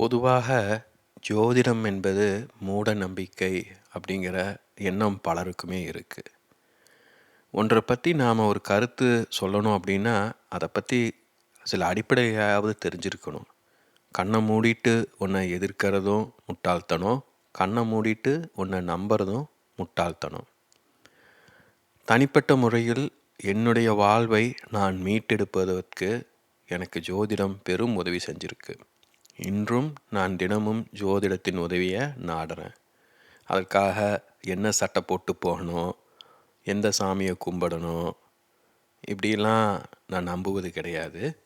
பொதுவாக ஜோதிடம் என்பது மூட நம்பிக்கை அப்படிங்கிற எண்ணம் பலருக்குமே இருக்குது ஒன்றை பற்றி நாம் ஒரு கருத்து சொல்லணும் அப்படின்னா அதை பற்றி சில அடிப்படையாவது தெரிஞ்சிருக்கணும். கண்ணை மூடிட்டு உன்னை எதிர்க்கிறதும் முட்டாள்தனம் கண்ணை மூடிட்டு உன்னை நம்புறதும் முட்டாள்தனம். தனிப்பட்ட முறையில் என்னுடைய வாழ்வை நான் மீட்டெடுப்பதற்கு எனக்கு ஜோதிடம் பெரும் உதவி செஞ்சிருக்கு. இன்றும் நான் தினமும் ஜோதிடத்தின் உதவியை நாடுறேன். அதற்காக என்ன சட்டை போட்டு போகணும் எந்த சாமியை கும்பிடணும் இப்படிலாம் நான் நம்புவது கிடையாது.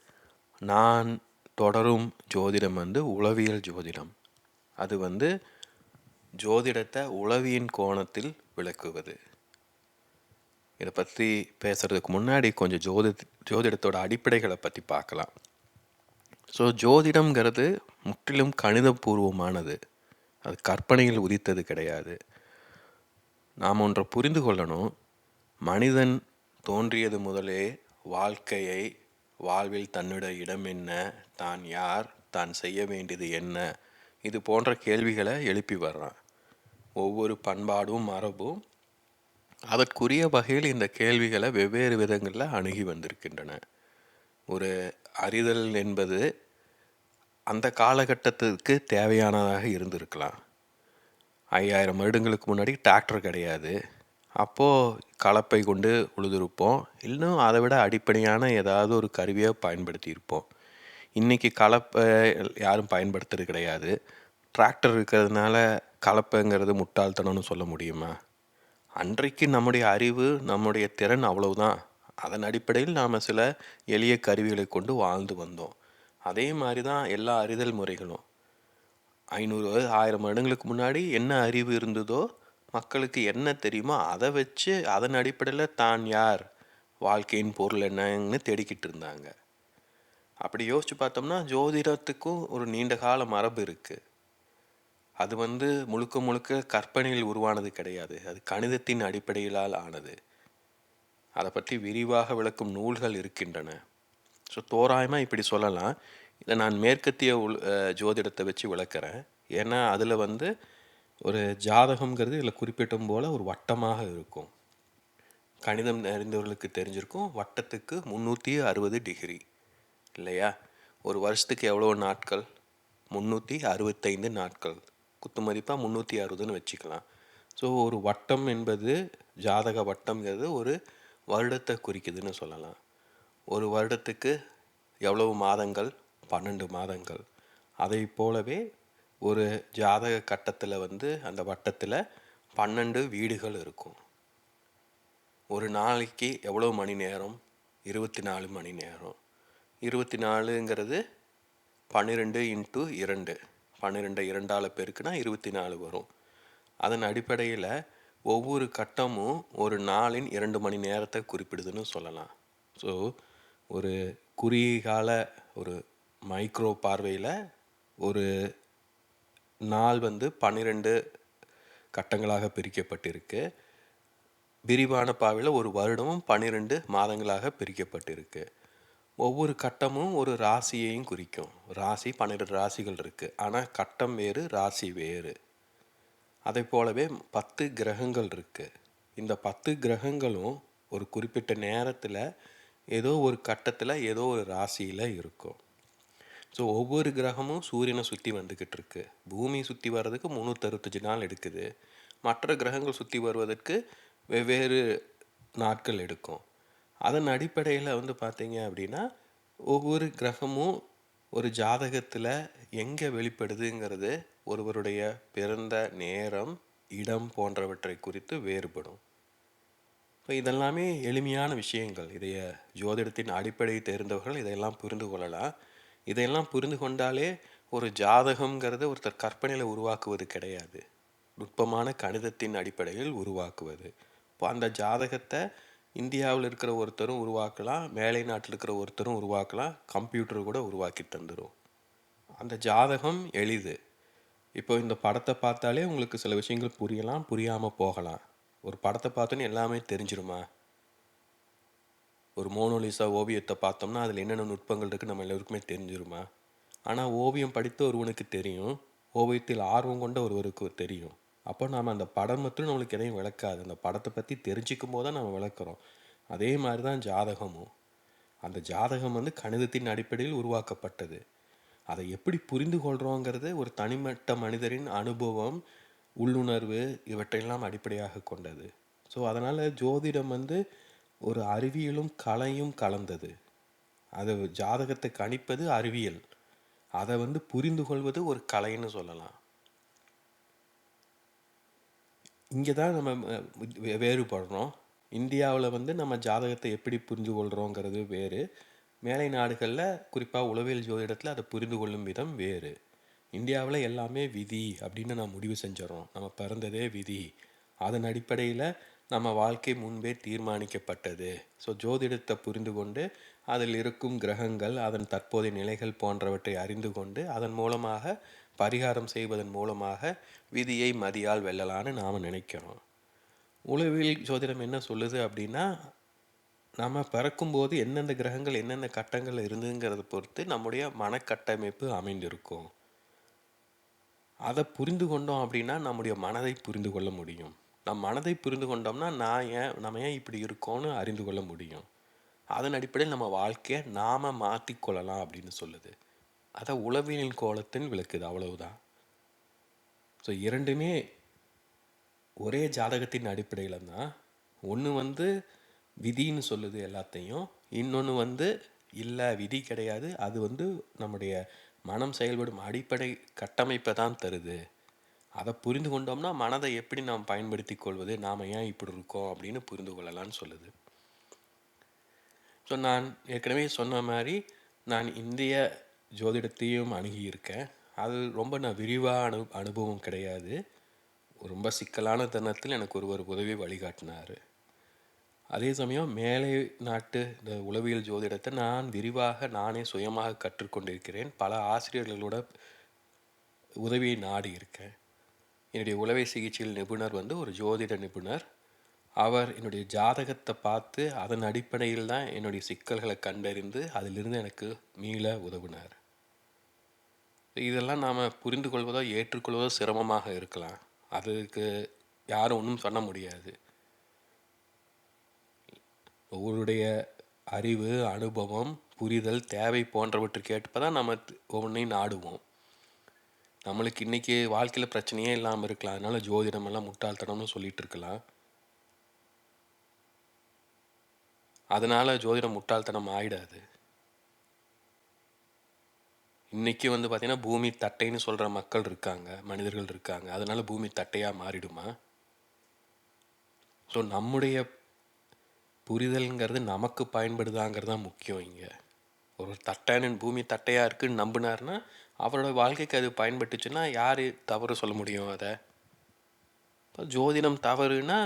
நான் தொடரும் ஜோதிடம் வந்து உளவியல் ஜோதிடம். அது வந்து ஜோதிடத்தை உளவியின் கோணத்தில் விளக்குவது. இதை பற்றி பேசுகிறதுக்கு முன்னாடி கொஞ்சம் ஜோதி ஜோதிடத்தோட அடிப்படைகளை பற்றி பார்க்கலாம். ஸோ ஜோதிடம்ங்கிறது முற்றிலும் கணிதபூர்வமானது. அது கற்பனையில் உதித்தது கிடையாது. நாம் ஒன்றை புரிந்து கொள்ளணும். மனிதன் தோன்றியது முதலே வாழ்க்கையை வாழ்வில் தன்னுடைய இடம் என்ன தான் யார் தான் செய்ய வேண்டியது என்ன இது போன்ற கேள்விகளை எழுப்பி வர்றான். ஒவ்வொரு பண்பாடும் மரபும் அதற்குரிய வகையில் இந்த கேள்விகளை வெவ்வேறு விதங்களில் அணுகி வந்திருக்கின்றன. ஒரு அறிதல் என்பது அந்த காலகட்டத்திற்கு தேவையானதாக இருந்திருக்கலாம். ஐயாயிரம் வருடங்களுக்கு முன்னாடி டிராக்டர் கிடையாது. அப்போது கலப்பை கொண்டு உழுதுருப்போம். இன்னும் அதை விட அடிப்படையான ஏதாவது ஒரு கருவியாக பயன்படுத்தியிருப்போம். இன்றைக்கி கலப்பை யாரும் பயன்படுத்துறது கிடையாது. டிராக்டர் இருக்கிறதுனால கலப்பைங்கிறது முட்டாள்தனம்னு சொல்ல முடியுமா? அன்றைக்கு நம்முடைய அறிவு நம்முடைய திறன் அவ்வளவுதான். அதன் அடிப்படையில் நாம் சில எளிய கருவிகளை கொண்டு வாழ்ந்து வந்தோம். அதே மாதிரி தான் எல்லா அறிதல் முறைகளும். ஐநூறு ஆயிரம் வருடங்களுக்கு முன்னாடி என்ன அறிவு இருந்ததோ மக்களுக்கு என்ன தெரியுமோ அதை வச்சு அதன் அடிப்படையில் தான் யார் வாழ்க்கையின் பொருள் என்னன்னு தேடிக்கிட்டு இருந்தாங்க. அப்படி யோசித்து பார்த்தோம்னா ஜோதிடத்துக்கும் ஒரு நீண்ட கால மரபு இருக்குது அது வந்து முழுக்க முழுக்க கற்பனையில் உருவானது கிடையாது. அது கணிதத்தின் அடிப்படையிலால் ஆனது. அதை பற்றி விரிவாக விளக்கும் நூல்கள் இருக்கின்றன. ஸோ தோராயமாக இப்படி சொல்லலாம். இதை நான் மேற்கத்திய உள் ஜோதிடத்தை வச்சு விளக்குறேன். ஏன்னா அதில் வந்து ஒரு ஜாதகங்கிறது இதில் குறிப்பிட்டும் போல் ஒரு வட்டமாக இருக்கும். கணிதம் அறிந்தவர்களுக்கு தெரிஞ்சிருக்கும். வட்டத்துக்கு முந்நூற்றி அறுபது டிகிரி. இல்லையா? ஒரு வருஷத்துக்கு எவ்வளோ நாட்கள்? முந்நூற்றி அறுபத்தைந்து நாட்கள். குத்து மதிப்பாக முந்நூற்றி அறுபதுன்னு வச்சுக்கலாம். ஸோ ஒரு வட்டம் என்பது ஜாதக வட்டம்ங்கிறது ஒரு வருடத்தை குறிக்குதுன்னு சொல்லலாம். ஒரு வருடத்துக்கு எவ்வளவு மாதங்கள்? பன்னெண்டு மாதங்கள். அதை போலவே ஒரு ஜாதக கட்டத்தில் வந்து அந்த வட்டத்தில் பன்னெண்டு வீடுகள் இருக்கும். ஒரு நாளைக்கு எவ்வளோ மணி நேரம்? இருபத்தி நாலு மணி நேரம். இருபத்தி நாலுங்கிறது பன்னிரெண்டு இன்ட்டு இரண்டு. பன்னிரெண்டு இரண்டால் பெருக்குனா இருபத்தி நாலு வரும். அதன் அடிப்படையில் ஒவ்வொரு கட்டமும் ஒரு நாளின் இரண்டு மணி நேரத்தை குறிப்பிடுதுன்னு சொல்லலாம். ஸோ ஒரு குறுகிய கால ஒரு மைக்ரோ பார்வையில் ஒரு நாள் வந்து பன்னிரெண்டு கட்டங்களாக பிரிக்கப்பட்டிருக்கு. விரிவான பார்வையில் ஒரு வருடமும் பன்னிரெண்டு மாதங்களாக பிரிக்கப்பட்டிருக்கு. ஒவ்வொரு கட்டமும் ஒரு ராசியையும் குறிக்கும். ராசி பன்னிரெண்டு ராசிகள் இருக்குது ஆனால் கட்டம் வேறு ராசி வேறு. அதை போலவே பத்து கிரகங்கள் இருக்குது இந்த பத்து கிரகங்களும் ஒரு குறிப்பிட்ட நேரத்தில் ஏதோ ஒரு கட்டத்தில் ஏதோ ஒரு ராசியில் இருக்கும். ஸோ ஒவ்வொரு கிரகமும் சூரியனை சுற்றி வந்துக்கிட்டு இருக்கு. பூமி சுற்றி வர்றதுக்கு முந்நூற்றறுபத்தஞ்சு நாள் எடுக்குது. மற்ற கிரகங்கள் சுற்றி வருவதற்கு வெவ்வேறு நாட்கள் எடுக்கும். அதன் அடிப்படையில் வந்து பார்த்தீங்க அப்படின்னா ஒவ்வொரு கிரகமும் ஒரு ஜாதகத்தில் எங்கே வெளிப்படுதுங்கிறது ஒருவருடைய பிறந்த நேரம் இடம் போன்றவற்றை குறித்து வேறுபடும். இப்போ இதெல்லாமே எளிமையான விஷயங்கள். இதைய ஜோதிடத்தின் அடிப்படை தெரிந்தவர்கள் இதையெல்லாம் புரிந்து கொள்ளலாம். இதையெல்லாம் புரிந்து கொண்டாலே ஒரு ஜாதகங்கிறது ஒருத்தர் கற்பனையில் உருவாக்குவது கிடையாது. நுட்பமான கணிதத்தின் அடிப்படையில் உருவாக்குவது. இப்போ அந்த ஜாதகத்தை இந்தியாவில் இருக்கிற ஒருத்தரும் உருவாக்கலாம் மேலை நாட்டில் இருக்கிற ஒருத்தரும் உருவாக்கலாம் கம்ப்யூட்டர் கூட உருவாக்கி தந்துடும் அந்த ஜாதகம் எளிது. இப்போ இந்த படத்தை பார்த்தாலே உங்களுக்கு சில விஷயங்கள் புரியலாம் புரியாமல் போகலாம். ஒரு படத்தை பார்த்தோன்னே எல்லாமே தெரிஞ்சிருமா? ஒரு மோனோலிசா ஓவியத்தை பார்த்தோம்னா அதில் என்னென்ன நுட்பங்கள் இருக்குது நம்ம எல்லோருக்குமே தெரிஞ்சிருமா? ஆனால் ஓவியம் படித்த ஒருவனுக்கு தெரியும் ஓவியத்தில் ஆர்வம் கொண்ட ஒருவருக்கு தெரியும். அப்போ நாம் அந்த படம் மட்டும் நம்மளுக்கு எதையும் விளக்காது. அந்த படத்தை பற்றி தெரிஞ்சிக்கும் போது தான் நம்ம விளக்குறோம். அதே மாதிரி தான் ஜாதகமும். அந்த ஜாதகம் வந்து கணிதத்தின் அடிப்படையில் உருவாக்கப்பட்டது. அதை எப்படி புரிந்து கொள்கிறோங்கிறது ஒரு தனிமட்ட மனிதரின் அனுபவம் உள்ளுணர்வு இவற்றையெல்லாம் அடிப்படையாக கொண்டது. ஸோ அதனால் ஜோதிடம் வந்து ஒரு அறிவியலும் கலையும் கலந்தது. அது ஜாதகத்தை கணிப்பது அறிவியல். அதை வந்து புரிந்து கொள்வது ஒரு கலைன்னு சொல்லலாம். இங்கே தான் நம்ம வே- வேறுபடுறோம். இந்தியாவில் வந்து நம்ம ஜாதகத்தை எப்படி புரிந்து கொள்கிறோங்கிறது வேறு. மேலை நாடுகளில் குறிப்பாக உளவியல் ஜோதிடத்தில் அதை புரிந்து கொள்ளும் விதம் வேறு. இந்தியாவில் எல்லாமே விதி அப்படின்னு நான் முடிவு செஞ்சிடறோம். நம்ம பிறந்ததே விதி. அதன் அடிப்படையில் நம்ம வாழ்க்கை முன்பே தீர்மானிக்கப்பட்டது. ஸோ ஜோதிடத்தை புரிந்து கொண்டு அதில் இருக்கும் கிரகங்கள் அதன் தற்போதைய நிலைகள் போன்றவற்றை அறிந்து கொண்டு அதன் மூலமாக பரிகாரம் செய்வதன் மூலமாக விதியை மதியால் வெல்லலான்னு நாம் நினைக்கிறோம் உளவில் ஜோதிடம் என்ன சொல்லுது அப்படின்னா நம்ம பிறக்கும்போது எந்தெந்த கிரகங்கள் எந்தெந்த கட்டங்கள் இருந்துங்கிறத பொறுத்து நம்முடைய மனக்கட்டமைப்பு அமைந்திருக்கும். அதை புரிந்து கொண்டோம் அப்படின்னா நம்முடைய மனதை புரிந்து கொள்ள முடியும். நம் மனதை புரிந்து கொண்டோம்னா நான் ஏன் நம்ம ஏன் இப்படி இருக்கோன்னு அறிந்து கொள்ள முடியும். அதன் அடிப்படையில் நம்ம வாழ்க்கையை நாம் மாற்றிக்கொள்ளலாம் அப்படின்னு சொல்லுது. அதை உளவியலின் கோலத்தின் விளக்குது அவ்வளவுதான். ஸோ இரண்டுமே ஒரே ஜாதகத்தின் அடிப்படையில் தான். ஒன்று வந்து விதின்னு சொல்லுது எல்லாத்தையும். இன்னொன்று வந்து இல்லை விதி கிடையாது. அது வந்து நம்முடைய மனம் செயல்படும் அடிப்படை கட்டமைப்பை தான் தருது. அதை புரிந்து கொண்டோம்னா மனதை எப்படி நாம் பயன்படுத்தி கொள்வது? நாம் ஏன் இப்படி இருக்கோம்? அப்படின்னு புரிந்து கொள்ளலாம்னு சொல்லுது. ஸோ நான் ஏற்கனவே சொன்ன மாதிரி நான் இந்திய ஜோதிடத்தையும் அணுகியிருக்கேன். அது ரொம்ப நான் விரிவாக அனு அனுபவம் கிடையாது. ரொம்ப சிக்கலான தருணத்தில் எனக்கு ஒருவர் உதவி வழிகாட்டினார். அதே சமயம் மேலை நாட்டு இந்த உளவியல் ஜோதிடத்தை நான் விரிவாக நானே சுயமாக கற்றுக்கொண்டிருக்கிறேன். பல ஆசிரியர்களோட உதவியை நாடி இருக்கேன் என்னுடைய உளவை சிகிச்சையில் நிபுணர் வந்து ஒரு ஜோதிட நிபுணர். அவர் என்னுடைய ஜாதகத்தை பார்த்து அதன் அடிப்படையில் தான் என்னுடைய சிக்கல்களை கண்டறிந்து அதிலிருந்து எனக்கு மீள உதவினார். இதெல்லாம் நாம் புரிந்து கொள்வதோ ஏற்றுக்கொள்வதோ சிரமமாக இருக்கலாம். அதுக்கு யாரும் ஒன்றும் சொல்ல முடியாது. ஒவ்வொருடைய அறிவு அனுபவம் புரிதல் தேவை போன்றவற்றுக்கு ஏற்ப தான் நம்ம ஒவ்வொன்றையும் நாடுவோம். நம்மளுக்கு இன்றைக்கி வாழ்க்கையில் பிரச்சனையே இல்லாமல் இருக்கலாம். அதனால ஜோதிடம் எல்லாம் முட்டாள்தனம்னு சொல்லிட்டு இருக்கலாம். அதனால் ஜோதிடம் முட்டாள்தனம் ஆயிடாது. இன்னைக்கு வந்து பார்த்திங்கன்னா பூமி தட்டைன்னு சொல்கிற மக்கள் இருக்காங்க மனிதர்கள் இருக்காங்க. அதனால பூமி தட்டையாக மாறிடுமா? ஸோ நம்முடைய புரிதல்ங்கிறது நமக்கு பயன்படுதாங்கிறது தான் முக்கியம் இங்கே. ஒரு தட்டைன்னு பூமி தட்டையாக இருக்குன்னு நம்பினார்னா அவரோட வாழ்க்கைக்கு அது பயன்பட்டுச்சுன்னா யார் தவறு சொல்ல முடியும் அதை? இப்போ ஜோதிடம் தவறுனா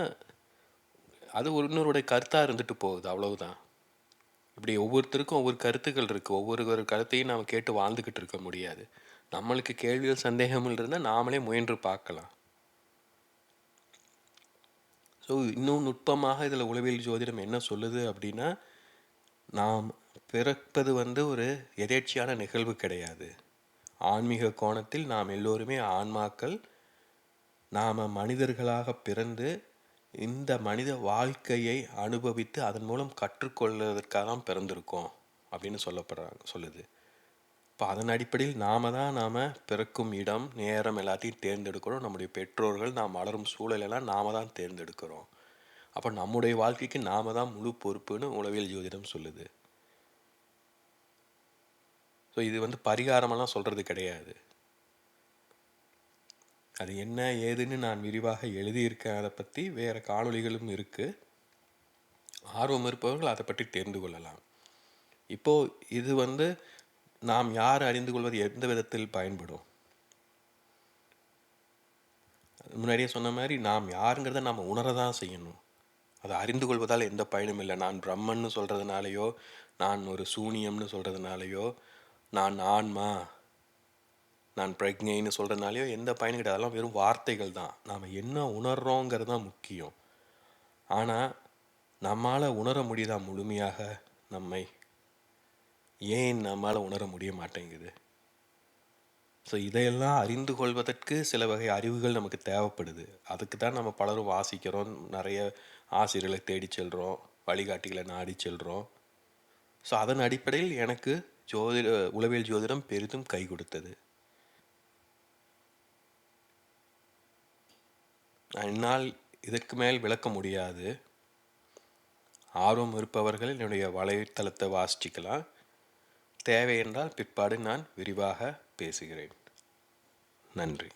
அது ஒரு இன்னொருடைய கருத்தாக இருந்துட்டு போகுது அவ்வளவுதான். இப்படி ஒவ்வொருத்தருக்கும் ஒவ்வொரு கருத்துக்கள் இருக்குது ஒவ்வொரு ஒரு கருத்தையும் நாம் கேட்டு வாழ்ந்துக்கிட்டு இருக்க முடியாது. நம்மளுக்கு கேள்விகள் சந்தேகங்கள் இருந்தால் நாமளே முயன்று பார்க்கலாம். ஸோ இன்னும் நுட்பமாக இதில் உளவியல் ஜோதிடம் என்ன சொல்லுது அப்படின்னா நாம் பிறப்பது வந்து ஒரு எதேர்ச்சியான நிகழ்வு கிடையாது. ஆன்மீக கோணத்தில் நாம் எல்லோருமே ஆன்மாக்கள். நாம் மனிதர்களாக பிறந்து இந்த மனித வாழ்க்கையை அனுபவித்து அதன் மூலம் கற்றுக்கொள்வதற்காக தான் பிறந்திருக்கோம் அப்படின்னு சொல்லப்படுறாங்க சொல்லுது. இப்போ அதன் அடிப்படையில் நாம தான் நாம் பிறக்கும் இடம் நேரம் எல்லாத்தையும் தேர்ந்தெடுக்கிறோம். நம்முடைய பெற்றோர்கள் நாம் வளரும் சூழலெல்லாம் நாம தான் தேர்ந்தெடுக்கிறோம். அப்போ நம்முடைய வாழ்க்கைக்கு நாம தான் முழு பொறுப்புன்னு உளவியல் ஜோதிடம் சொல்லுது. ஸோ இது வந்து பரிகாரமெல்லாம் சொல்கிறது கிடையாது. அது என்ன ஏதுன்னு நான் விரிவாக எழுதியிருக்கேன். அதை பற்றி வேறு காணொளிகளும் இருக்குது ஆர்வம் இருப்பவர்கள் அதை பற்றி தெரிந்து கொள்ளலாம். இப்போது இது வந்து நாம் யார் அறிந்து கொள்வது எந்த விதத்தில் பயன்படும்? முன்னாடியே சொன்ன மாதிரி நாம் யாருங்கிறத நாம் உணர தான் செய்யணும். அதை அறிந்து கொள்வதால் எந்த பயனும் இல்லை. நான் பிரம்மன்னு சொல்கிறதுனாலையோ நான் ஒரு சூனியம்னு சொல்கிறதுனாலையோ நான் ஆன்மா நான் பிரக்ஞைன்னு சொல்கிறதுனாலையோ எந்த பயனும் கிடையாது அதெல்லாம் வெறும் வார்த்தைகள் தான். நாம் என்ன உணர்றோங்கிறது தான் முக்கியம். ஆனால் நம்மால் உணர முடியுதா முழுமையாக? நம்மை. ஏன் நம்மால் உணர முடிய மாட்டேங்குது? ஸோ இதையெல்லாம் அறிந்து கொள்வதற்கு சில வகை அறிவுகள் நமக்கு தேவைப்படுது. அதுக்கு தான் நம்ம பலரும் வாசிக்கிறோம். நிறைய ஆசிரியர்களை தேடி செல்கிறோம் வழிகாட்டிகளை நாடி செல்கிறோம் ஸோ அதன் அடிப்படையில் எனக்கு ஜோதிட உளவியல் ஜோதிடம் பெரிதும் கை கொடுத்தது. என்னால் இதற்கு மேல் விளக்க முடியாது. ஆர்வம் இருப்பவர்கள் என்னுடைய வலைத்தளத்தை வாசிச்சுக்கலாம் தேவை என்றால் பிற்பாடு நான் விரிவாக பேசுகிறேன். நன்றி.